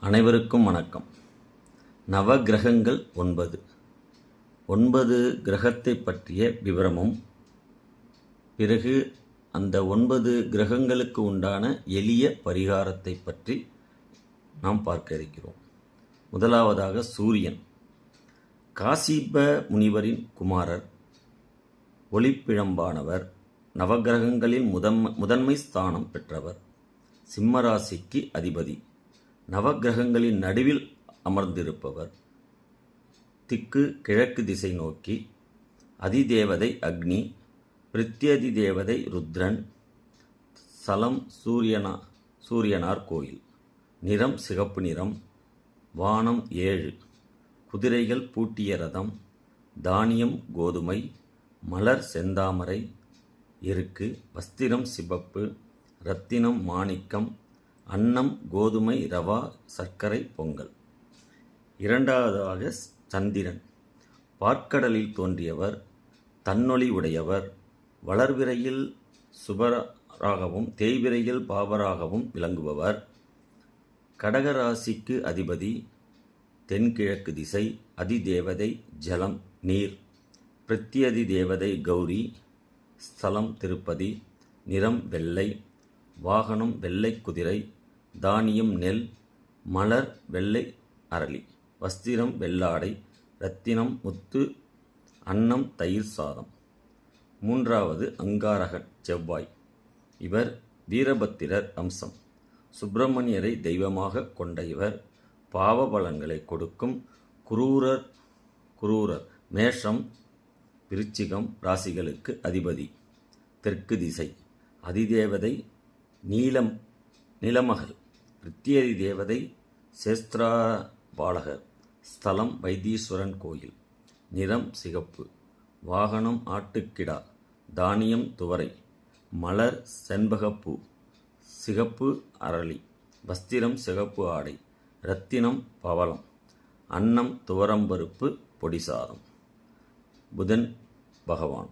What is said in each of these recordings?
அனைவருக்கும் வணக்கம். நவக்கிரகங்கள் ஒன்பது. ஒன்பது கிரகத்தை பற்றிய விவரமும் பிறகு அந்த ஒன்பது கிரகங்களுக்கு உண்டான எளிய பரிகாரத்தை பற்றி நாம் பார்க்க இருக்கிறோம். முதலாவதாக சூரியன். காசிப முனிவரின் குமாரர் ஒளிப்பிழம்பானவர் நவகிரகங்களின் முதன் முதன்மை ஸ்தானம் பெற்றவர் சிம்மராசிக்கு அதிபதி. நவக்கிரகங்களின் நடுவில் அமர்ந்திருப்பவர். திக்கு கிழக்கு திசை நோக்கி அதிதேவதை அக்னி பிரித்யதி தேவதை ருத்ரன் சலம் சூரியனா சூரியனார் கோயில். நிறம் சிகப்பு நிறம் வானம் ஏழு. குதிரைகள் பூட்டிய ரதம் தானியம் கோதுமை மலர் செந்தாமரை எருக்கு வஸ்திரம் சிவப்பு ரத்தினம் மாணிக்கம் அன்னம் கோதுமை ரவா சர்க்கரை பொங்கல். இரண்டாவதாக சந்திரன். பார்க்கடலில் தோன்றியவர் தன்னொளி உடையவர் வளர்விரையில் சுபராகவும் தேய்விரையில் பாபராகவும் விளங்குபவர். கடகராசிக்கு அதிபதி தென்கிழக்கு திசை அதிதேவதை ஜலம் நீர். பிரத்யதி தேவதை கௌரி. ஸ்தலம் திருப்பதி. நிறம் வெள்ளை. வாகனம் வெள்ளை குதிரை. தானியம் நெல் மலர் வெள்ளை அரளி வஸ்திரம் வெள்ளாடை ரத்தினம் முத்து அன்னம் தயிர் சாதம். மூன்றாவது அங்காரகன் செவ்வாய். இவர் வீரபத்திரர் அம்சம். சுப்பிரமணியரை தெய்வமாக கொண்ட இவர் பாவ பலன்களை கொடுக்கும் குரூரர் குரூரர். மேஷம் விருச்சிகம் ராசிகளுக்கு அதிபதி. தெற்கு திசை. அதிதேவதை நீலம் நிலமகள். பிரித்தியதி தேவதை சேஸ்திரா பாலகர் ஸ்தலம் வைத்தீஸ்வரன் கோயில் நிறம் சிகப்பு வாகனம் ஆட்டுக்கிடா தானியம் துவரை மலர் செண்பகப்பூ சிகப்பு அரளி வஸ்திரம் சிகப்பு ஆடை இரத்தினம் பவளம் அன்னம் துவரம்பருப்பு பொடிசாரம் புதன் பகவான்.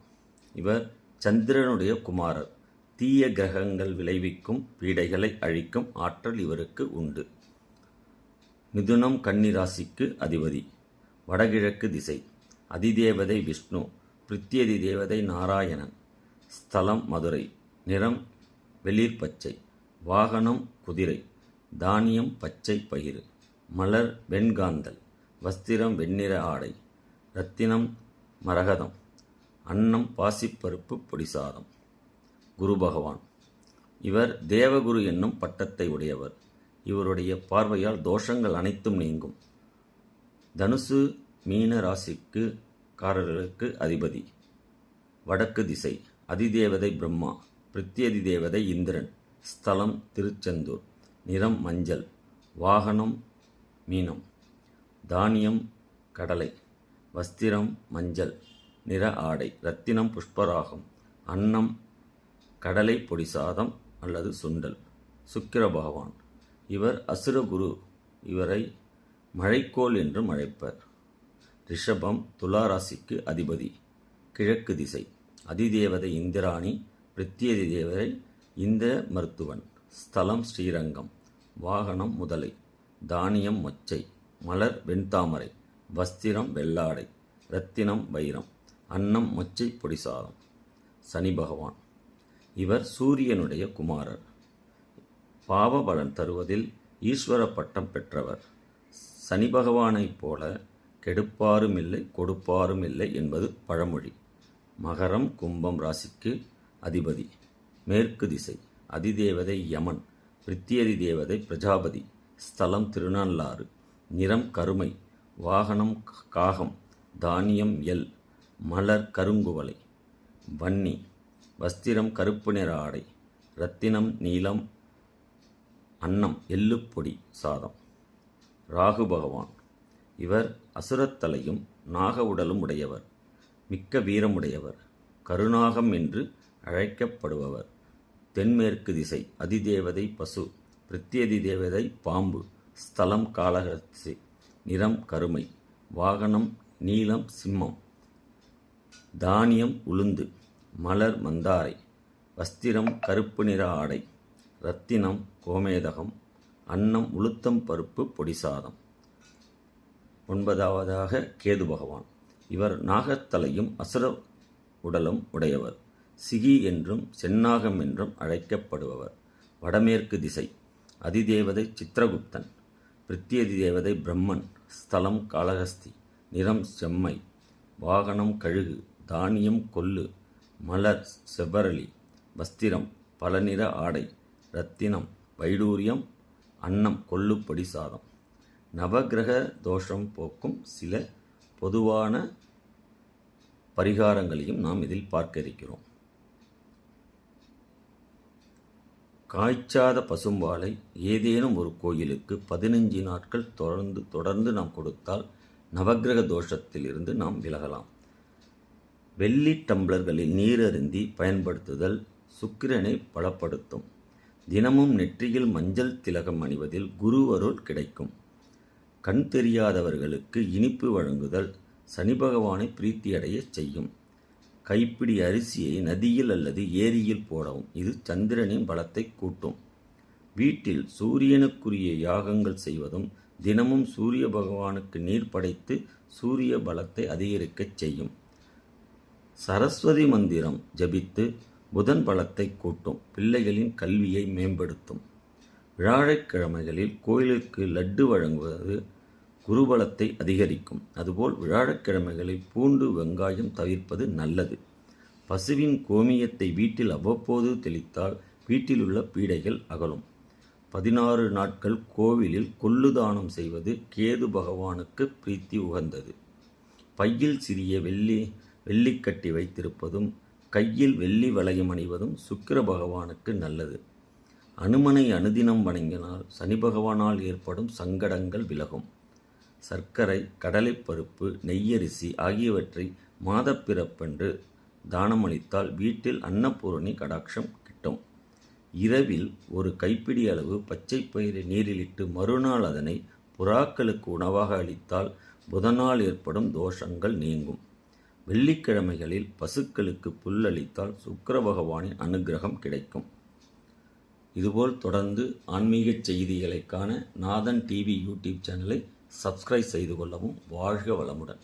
இவர் சந்திரனுடைய குமாரர். தீய கிரகங்கள் விளைவிக்கும் பீடைகளை அழிக்கும் ஆற்றல் இவருக்கு உண்டு. மிதுனம் கன்னிராசிக்கு அதிபதி. வடகிழக்கு திசை. அதிதேவதை விஷ்ணு. பிரித்தியதி தேவதை நாராயணன். ஸ்தலம் மதுரை. நிறம் வெளிர் பச்சை. வாகனம் குதிரை. தானியம் பச்சை பயிறு மலர் வெண்காந்தல். வஸ்திரம் வெண்ணிற ஆடை. ரத்தினம் மரகதம். அன்னம் பாசிப்பருப்பு பொடிசாதம். குரு பகவான். இவர் தேவகுரு என்னும் பட்டத்தை உடையவர். இவருடைய பார்வையால் தோஷங்கள் அனைத்தும் நீங்கும். தனுசு மீன ராசிக்கு காரர்களுக்கு அதிபதி. வடக்கு திசை அதிதேவதை பிரம்மா பிரித்தியதி தேவதை இந்திரன் ஸ்தலம் திருச்செந்தூர் நிறம் மஞ்சள் வாகனம் மீனம் தானியம் கடலை வஸ்திரம் மஞ்சள் நிற ஆடை ரத்தினம் புஷ்பராகம் அன்னம் கடலை பொடி சாதம் அல்லது சுண்டல். சுக்கிரபகவான் இவர் அசுரகுரு இவரை மழைக்கோள் என்றும் அழைப்பர் ரிஷபம் துளாராசிக்கு அதிபதி. கிழக்கு திசை. அதிதேவதை இந்திராணி. பிரித்தியதி தேவதை இந்திர மருத்துவன். ஸ்தலம் ஸ்ரீரங்கம். வாகனம் முதலை. தானியம் மொச்சை. மலர் வெண்தாமரை. வஸ்திரம் வெள்ளாடை. ரத்தினம் வைரம். அன்னம் மொச்சை பொடிசாதம் சனி பகவான். இவர் சூரியனுடைய குமாரர். பாவ பலன் தருவதில் ஈஸ்வர பட்டம் பெற்றவர். சனி பகவானைப் போல கெடுப்பாரும் இல்லை கொடுப்பாரும் இல்லை என்பது பழமொழி. மகரம் கும்பம் ராசிக்கு அதிபதி. மேற்கு திசை அதிதேவதை யமன் பிரித்தியதி தேவதை பிரஜாபதி. ஸ்தலம் திருநள்ளாறு. நிறம் கருமை. வாகனம் காகம். தானியம் எல். மலர் கருங்குவலை வன்னி. வஸ்திரம் கருப்பு நிற ஆடை ரத்தினம் நீலம் அன்னம் எள்ளுப்பொடி சாதம். ராகு பகவான். இவர் அசுரத்தலையும் நாக உடலும் உடையவர் மிக்க வீரமுடையவர் கருநாகம் என்று அழைக்கப்படுபவர். தென்மேற்கு திசை அதிதேவதை பசு பிரத்யதி தேவதை பாம்பு ஸ்தலம் காளகஸ்தி நிறம் கருமை வாகனம் நீலம் சிம்மம் தானியம் உளுந்து. மலர் மந்தாரை வஸ்திரம் கருப்பு நிற ஆடை ரத்தினம் கோமேதகம் அன்னம் உளுத்தம் பருப்பு பொடி சாதம். ஒன்பதாவதாக கேது பகவான். இவர் நாகத்தலையும் அசுர உடலும் உடையவர். சிகி என்றும் சென்னாகம் என்றும் அழைக்கப்படுபவர். வடமேற்கு திசை அதிதேவதை சித்திரகுப்தன் பிரித்தியதி தேவதை பிரம்மன் ஸ்தலம் காளஹஸ்தி நிறம் செம்மை வாகனம் கழுகு தானியம் கொல்லு மலர் செவ்வரளி வஸ்திரம் பலநிற ஆடை ரத்தினம் வைடூரியம் அன்னம் கொள்ளுப்படி சாதம். நவக்கிரக தோஷம் போக்கும் சில பொதுவான பரிகாரங்களையும் நாம் இதில் பார்க்க இருக்கிறோம் காய்ச்சாத பசும்பாலை ஏதேனும் ஒரு கோயிலுக்கு பதினஞ்சு நாட்கள் தொடர்ந்து தொடர்ந்து நாம் கொடுத்தால் நவக்கிரக தோஷத்திலிருந்து நாம் விலகலாம். வெள்ளி டம்ளர்களில் நீர் அருந்தி பயன்படுத்துதல் சுக்கிரனை பலப்படுத்தும். தினமும் நெற்றியில் மஞ்சள் திலகம் அணிவதில் குரு அருள் கிடைக்கும். கண் தெரியாதவர்களுக்கு இனிப்பு வழங்குதல் சனி பகவானை பிரீத்தியடைய செய்யும். கைப்பிடி அரிசியை நதியில் அல்லது ஏரியில் போடவும். இது சந்திரனின் பலத்தை கூட்டும். வீட்டில் சூரியனுக்குரிய யாகங்கள் செய்வதும் தினமும் சூரிய பகவானுக்கு நீர் படைத்து சூரிய பலத்தை அதிகரிக்கச் செய்யும். சரஸ்வதி மந்திரம் ஜபித்து புதன் பலத்தை கூட்டும் பிள்ளைகளின் கல்வியை மேம்படுத்தும். வியாழக்கிழமைகளில் கோயிலுக்கு லட்டு வழங்குவது குருபலத்தை அதிகரிக்கும். அதுபோல் விழாழக்கிழமைகளில் பூண்டு வெங்காயம் தவிர்ப்பது நல்லது. பசுவின் கோமியத்தை வீட்டில் அவ்வப்போது தெளித்தால் வீட்டிலுள்ள பீடைகள் அகலும். பதினாறு நாட்கள் கோவிலில் கொள்ளு தானம் செய்வது கேது பகவானுக்கு பிரீத்தி உகந்தது. பையில் சிறிய வெள்ளி வெள்ளிக்கட்டி வைத்திருப்பதும் கையில் வெள்ளி வளையம் அணிவதும் சுக்கிர பகவானுக்கு நல்லது. அனுமனை அனுதினம் வணங்கினால் சனி பகவானால் ஏற்படும் சங்கடங்கள் விலகும். சர்க்கரை கடலைப்பருப்பு நெய்யரிசி ஆகியவற்றை மாதப்பிறப்பென்று தானமளித்தால் வீட்டில் அன்னபூரணி கடாட்சம் கிட்டும். இரவில் ஒரு கைப்பிடி அளவு பச்சை பயிரை நீரிலிட்டு மறுநாள் அதனை புறாக்களுக்கு உணவாக அளித்தால் புதனால் ஏற்படும் தோஷங்கள் நீங்கும். வெள்ளிக்கிழமைகளில் பசுக்களுக்கு புல்லளித்தால் சுக்கர பகவானின் அனுகிரகம் கிடைக்கும். இதுபோல் தொடர்ந்து ஆன்மீக செய்திகளை காண நாதன் டிவி யூடியூப் சேனலை சப்ஸ்கிரைப் செய்து கொள்ளவும் வாழ்க வளமுடன்.